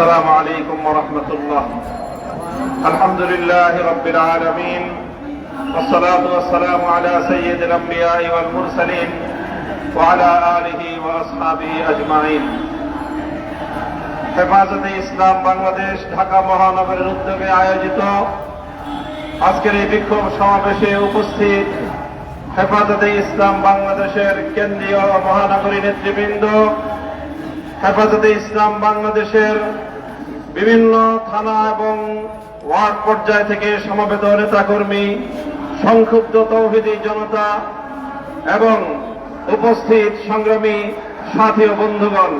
السلام عليكم ورحمة الله الحمد لله رب العالمين والصلاة والسلام على سيد الأنبياء والمرسلين وعلى آله وأصحابه أجمعين হেফাজতে ইসলাম বাংলাদেশ ঢাকা মহানগরের উদ্যোগে আয়োজিত আজকের এই বিক্ষোভ সমাবেশে উপস্থিত হেফাজতে ইসলাম বাংলাদেশের কেন্দ্রীয় মহানগরী নেতৃবৃন্দ হেফাজতে ইসলাম বাংলাদেশের বিভিন্ন থানা এবং ওয়ার্ড পর্যায় থেকে সমবেত নেতাকর্মী, সংক্ষুব্ধ তৌহিদি জনতা এবং উপস্থিত সংগ্রামী সাথী ও বন্ধুগণ,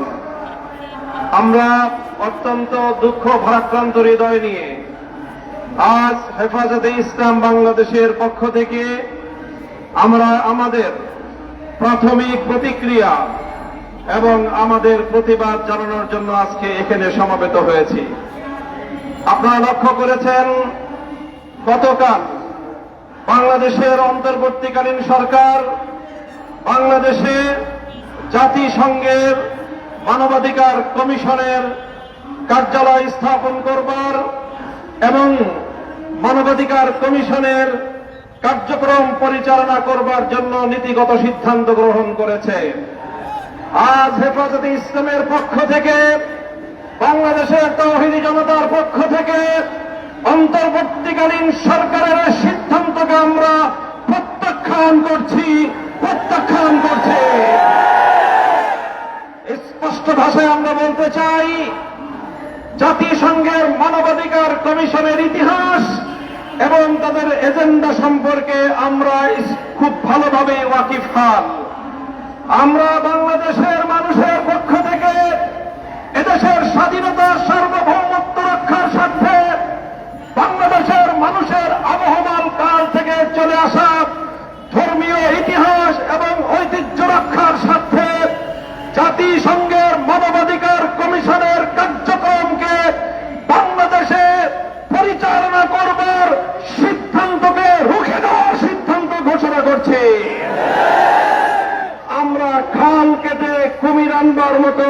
আমরা অত্যন্ত দুঃখ ভারাক্রান্ত হৃদয় নিয়ে আজ হেফাজতে ইসলাম বাংলাদেশের পক্ষ থেকে আমরা আমাদের প্রাথমিক প্রতিক্রিয়া এবং আমাদের প্রতিবাদ জানানোর জন্য আজকে এখানে সমাবেত হয়েছি। আপনারা লক্ষ্য করেছেন, গতকাল বাংলাদেশের অন্তর্বর্তীকালীন সরকার বাংলাদেশে জাতিসংঘের মানবাধিকার কমিশনের কার্যালয় স্থাপন করবার এবং মানবাধিকার কমিশনের কার্যক্রম পরিচালনা করবার জন্য নীতিগত সিদ্ধান্ত গ্রহণ করেছে। আজ হেফাজতে ইসলামের পক্ষ থেকে, বাংলাদেশের তৌহিদি জনতার পক্ষ থেকে অন্তর্বর্তীকালীন সরকারের সিদ্ধান্তকে আমরা প্রত্যাখ্যান করছি প্রত্যাখ্যান করছি। স্পষ্ট ভাষায় আমরা বলতে চাই, জাতিসংঘের মানবাধিকার কমিশনের ইতিহাস এবং তাদের এজেন্ডা সম্পর্কে আমরা খুব ভালোভাবে ওয়াকিফ খান। আমরা বাংলাদেশের মানুষের পক্ষ থেকে এদেশের স্বাধীনতার সার্বভৌমত্ব রক্ষার স্বার্থে বাংলাদেশের মানুষের আবহমান কাল থেকে চলে আসা ধর্মীয় ইতিহাস এবং ঐতিহ্য রক্ষার স্বার্থে জাতিসংঘের মানবাধিকার কমিশনের কার্যক্রমকে বাংলাদেশে পরিচালনা করবার সিদ্ধান্তকে রুখে দেওয়ার সিদ্ধান্ত ঘোষণা করছে আমরা খাল কেটে কুমির আনবার মতো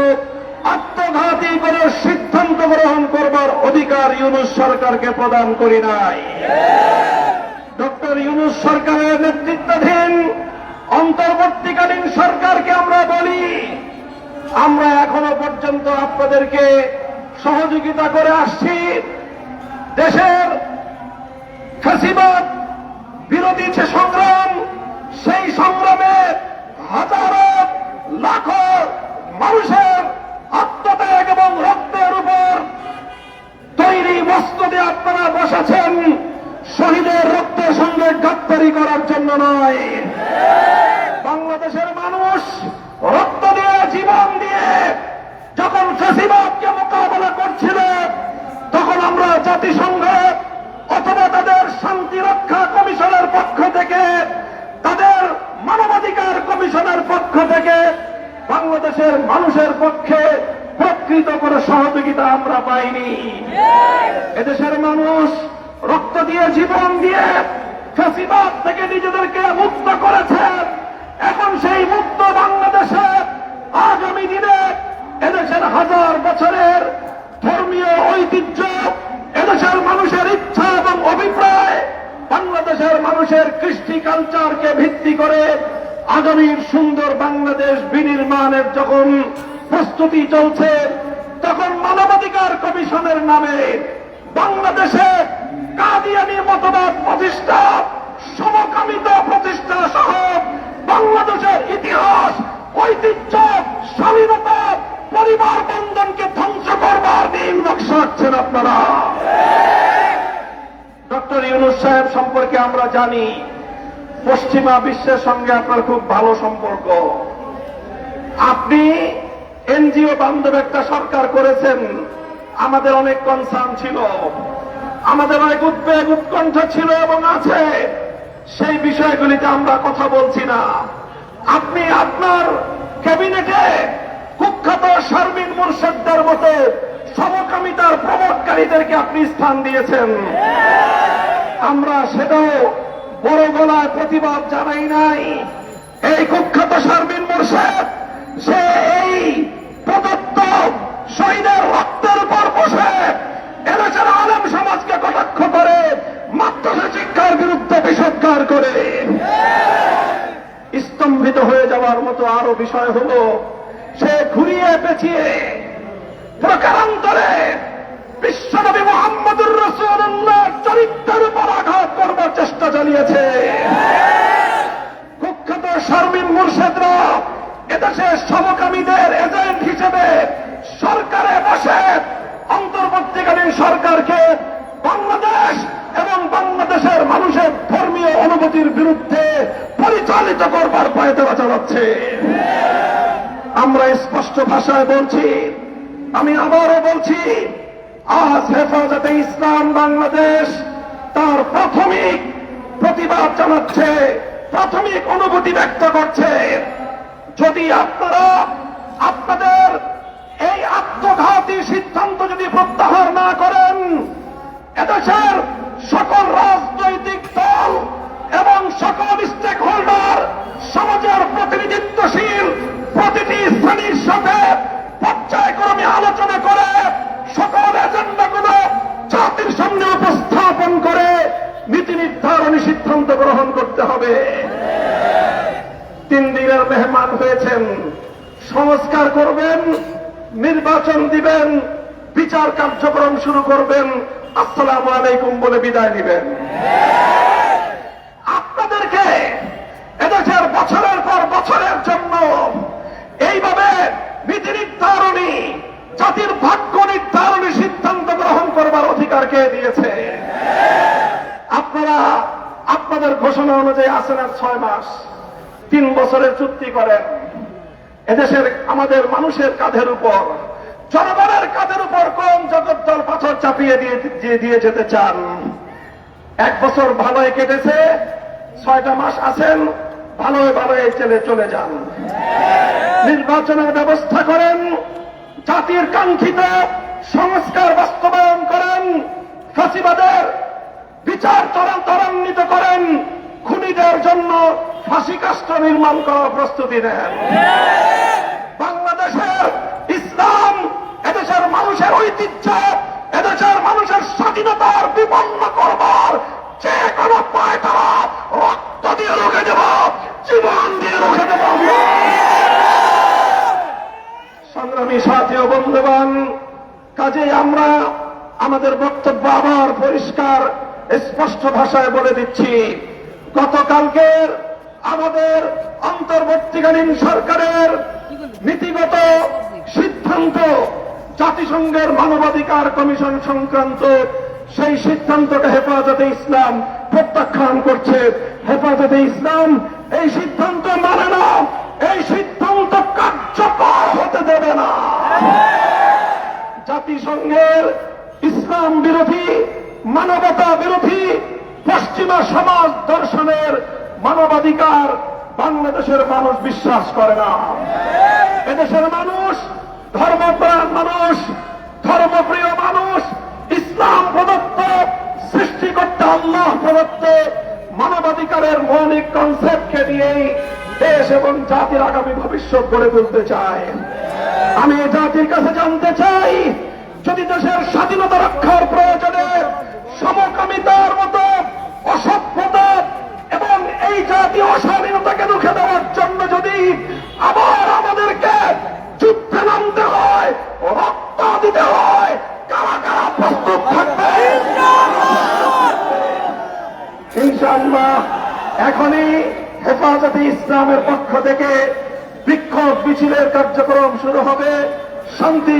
আত্মঘাতী করে সিদ্ধান্ত গ্রহণ করবার অধিকার ইউনুস সরকারকে প্রদান করি নাই। ডক্টর ইউনুস সরকারের নেতৃত্বাধীন অন্তর্বর্তীকালীন সরকারকে আমরা বলি, আমরা এখনও পর্যন্ত আপনাদেরকে সহযোগিতা করে আসছি। দেশের ফাঁসিবাদ বিরোধী যে সংগ্রাম, সেই সংগ্রামে হাজারো লাখো মানুষের আত্মত্যাগ এবং রক্তের উপর তৈরি বস্তু দিয়ে আপনারা বসেছেন। শহীদের রক্তের সঙ্গে গাদ্দারি করার জন্য নয় বাংলাদেশের মানুষ রক্ত দিয়ে জীবন দিয়ে যখন ফেসিবাদকে মোকাবেলা করছিল তখন আমরা জাতিসংঘ অথবা তাদের শান্তি রক্ষা কমিশনের পক্ষ থেকে তাদের মানবাধিকার কমিশনের পক্ষ থেকে বাংলাদেশের মানুষের পক্ষে প্রকৃত করে সহযোগিতা আমরা পাইনি। এদেশের মানুষ রক্ত দিয়ে, জীবন দিয়ে ফেসিবাদ থেকে নিজেদেরকে মুক্ত করেছে। এখন সেই মুক্ত বাংলাদেশে আগামী দিনে এদেশের হাজার বছরের ধর্মীয় ঐতিহ্য, এদেশের মানুষের ইচ্ছা এবং অভিপ্রায়, বাংলাদেশের মানুষের কৃষ্টি কালচারকে ভিত্তি করে আগামীর সুন্দর বাংলাদেশ বিনির্মাণের যখন প্রস্তুতি চলছে, তখন মানবাধিকার কমিশনের নামে বাংলাদেশে কাদিয়ানি মতবাদ প্রতিষ্ঠা, সমকামিতা প্রতিষ্ঠা সহ বাংলাদেশের ইতিহাস, ঐতিহ্য, স্বাধীনতা, পরিবার বন্ধনকে ধ্বংস করবার দিন নকশা আছেন আপনারা। ডক্টর ইউনুস সাহেব সম্পর্কে আমরা জানি পশ্চিমা বিশ্বের সঙ্গে আপনার খুব ভালো সম্পর্ক। আপনি এনজিও বান্ধব একটা সরকার করেছেন, আমাদের অনেক কনসার্ন ছিল। আমাদের অনেক উদ্বেগ, উৎকণ্ঠ ছিল এবং আছে। সেই বিষয়গুলিতে আমরা কথা বলছি না। আপনি আপনার ক্যাবিনেটে কুখ্যাত শারমিন মুর্শেদদের মতো সমকামিতার প্রমোটকারীদেরকে আপনি স্থান দিয়েছেন। আমরা সেটাও বড় গলায় প্রতিবাদ জানাই নাই। এই কুখ্যাত শারমিন মোর্শেদ, সে এই প্রদত্ত সৈন্যের রক্তের উপর বসে এদেশের আলম সমাজকে কটাক্ষ করে মাদ্রাসা শিক্ষার বিরুদ্ধে বিষৎকার করে। স্তম্ভিত হয়ে যাওয়ার মতো আরও বিষয় হল, সে ঘুরিয়ে পেঁচিয়ে প্রকারান্তরে বিশ্বনবী মোহাম্মদুর রসুল্লাহ চরিত্রের উপর আঘাত করবার চেষ্টা চালিয়েছে। কুখ্যাত শারমিন মুর্শেদরা এদেশে সমকামীদের এজেন্ট হিসেবে সরকারে বসে অন্তর্বর্তীকালীন সরকারকে বাংলাদেশ এবং বাংলাদেশের মানুষের ধর্মীয় অনুভূতির বিরুদ্ধে পরিচালিত করবার পায়তারা চালাচ্ছে। আমরা স্পষ্ট ভাষায় বলছি, আমি আবারও বলছি আজ হেফাজতে ইসলাম বাংলাদেশ, তার প্রাথমিক প্রতিবাদ জানাচ্ছে, প্রাথমিক অনুভূতি ব্যক্ত করছে। যদি আপনারা আপনাদের এই আত্মঘাতী সিদ্ধান্ত যদি প্রত্যাহার না করেন, এদেশের সকল রাজনৈতিক দল এবং সকল স্টেক হোল্ডার সমাজের প্রতিনিধিত্বশীল প্রতিটি শ্রেণির সাথে সিদ্ধান্ত গ্রহণ করতে হবে। তিন দিনের মেহমান হয়েছেন, সংস্কার করবেন, নির্বাচন দিবেন, বিচার কার্যক্রম শুরু করবেন, আসসালামু আলাইকুম বলে বিদায় নেবেন আপনাদেরকে এদেশের বছরের পর বছরের জন্য এইভাবে নীতি নির্ধারণী জাতির ভাগ্য নির্ধারণী সিদ্ধান্ত গ্রহণ করবার অধিকার কে দিয়েছে আপনারা আপনাদের আছেন আর ছয় মাস, তিন বছরের চুক্তি করেন। এদেশের আমাদের মানুষের কাঁধের উপর, জনগণের কাঁধের উপর কোন জগদ্দল পাথর চাপিয়ে দিয়ে দিয়ে যেতে চান? এক বছর ভালোই কেটেছে, ছয়টা মাস আছেন, ভালোই ভালোই চলে চলে যান। নির্বাচনের ব্যবস্থা করেন, জাতির কাঙ্ক্ষিত সংস্কার বাস্তবায়ন করেন, ফাঁসিবাদের বিচার ত্বরা- ত্বরান্বিত করেন। খুনিদের জন্য ফাঁসি কাষ্ঠ নির্মাণ করার প্রস্তুতি নেন। বাংলাদেশের ইসলাম এদেশের মানুষের ঐতিহ্য, এদেশের মানুষের স্বাধীনতার বিপন্ন করবার যে কোনো পায় তারা রক্ত দিয়ে রুখে দেব, জীবন দিয়ে রুখে দেব। সংগ্রামী সাথী ও বন্ধুগণ, কাজেই আমরা আমাদের বক্তব্য আবার পরিষ্কার, স্পষ্ট ভাষায় বলে দিচ্ছি। গতকালকের আমাদের অন্তর্বর্তীকালীন সরকারের নীতিগত সিদ্ধান্ত জাতিসংঘের মানবাধিকার কমিশন সংক্রান্ত সেই সিদ্ধান্তকে হেফাজতে ইসলাম প্রত্যাখ্যান করছে। হেফাজতে ইসলাম এই সিদ্ধান্ত মানে না, এই সিদ্ধান্ত কার্যকর হতে দেবে না। জাতিসংঘের ইসলাম বিরোধী, মানবতা বিরোধী পশ্চিমা সমাজ দর্শনের মানবাধিকার বাংলাদেশের মানুষ বিশ্বাস করে না। এদেশের মানুষ ধর্মপ্রাণ মানুষ, ধর্মপ্রিয় মানুষ, ইসলাম প্রদত্ত, সৃষ্টিকর্তা আল্লাহ প্রদত্ত মানবাধিকারের মৌলিক কনসেপ্টকে দিয়েই দেশ এবং জাতির আগামী ভবিষ্যৎ গড়ে তুলতে চায়। আমি জাতির কাছে জানতে চাই, যদি দেশের স্বাধীনতা রক্ষার প্রয়োজনে সমকামিতার মতো অসভ্যতা এবং এই জাতীয় অস্বাধীনতাকে রুখে দেওয়ার জন্য যদি আবার আমাদেরকে যুদ্ধে নামতে হয়, রক্ত দিতে হয়, কারা কারা প্রস্তুত থাকবে? ইনশাআল্লাহ এখনই হেফাজতে ইসলামের পক্ষ থেকে বিক্ষোভ মিছিলের কার্যক্রম শুরু হবে। শান্তি